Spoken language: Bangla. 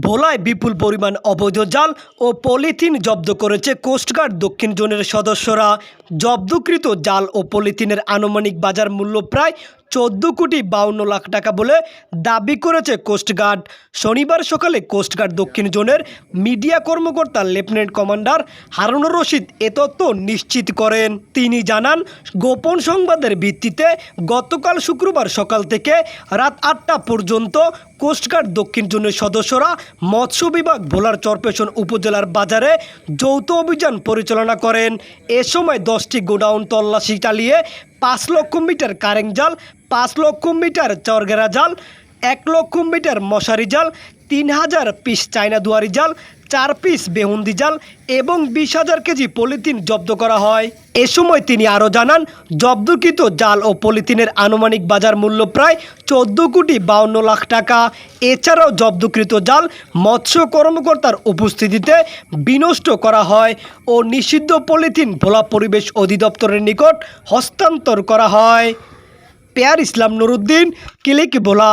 ভোলায় বিপুল পরিমাণ অবৈধ জাল ও পলিথিন জব্দ করেছে কোস্টগার্ড দক্ষিণ জোনের সদস্যরা। জব্দকৃত জাল ও পলিথিনের আনুমানিক বাজার মূল্য প্রায় চোদ্দ কোটি বাউন্ন লাখ টাকা বলে দাবি করেছে কোস্টগার্ড শনিবার সকালে কোস্টগার্ড দক্ষিণ জোনের মিডিয়া কর্মকর্তা লেফটেন্যান্ট কমান্ডার হারুনুর রশিদ এ তথ্য নিশ্চিত করেন। তিনি জানান, গোপন সংবাদের ভিত্তিতে গতকাল শুক্রবার সকাল থেকে রাত আটটা পর্যন্ত কোস্টগার্ড দক্ষিণ জোনের সদস্যরা মৎস্য বিভাগ, ভোলার চরপেশন উপজেলার বাজারে যৌথ অভিযান পরিচালনা করেন। এ সময় দশটি গোডাউন তল্লাশি চালিয়ে পাঁচ লক্ষ মিটার কারেং জাল, পাঁচ লক্ষ মিটার চরগেরা জাল, এক লক্ষ মিটার মশারি জাল তিন হাজার পিস চায়না দুয়ারি জাল, চার পিস বেহুন্দি জাল এবং বিশ হাজার কেজি পলিথিন জব্দ করা হয়। এ সময় তিনি আরও জানান, জব্দকৃত জাল ও পলিথিনের আনুমানিক বাজার মূল্য প্রায় চোদ্দ কোটি বাউন্ন লাখ টাকা। এছাড়াও জব্দকৃত জাল মৎস্য কর্মকর্তার উপস্থিতিতে বিনষ্ট করা হয় ও নিষিদ্ধ পলিথিন ভোলা পরিবেশ অধিদপ্তরের নিকট হস্তান্তর করা হয়। পেয়ার ইসলাম নুরুদ্দিন, কিলিক ভোলা।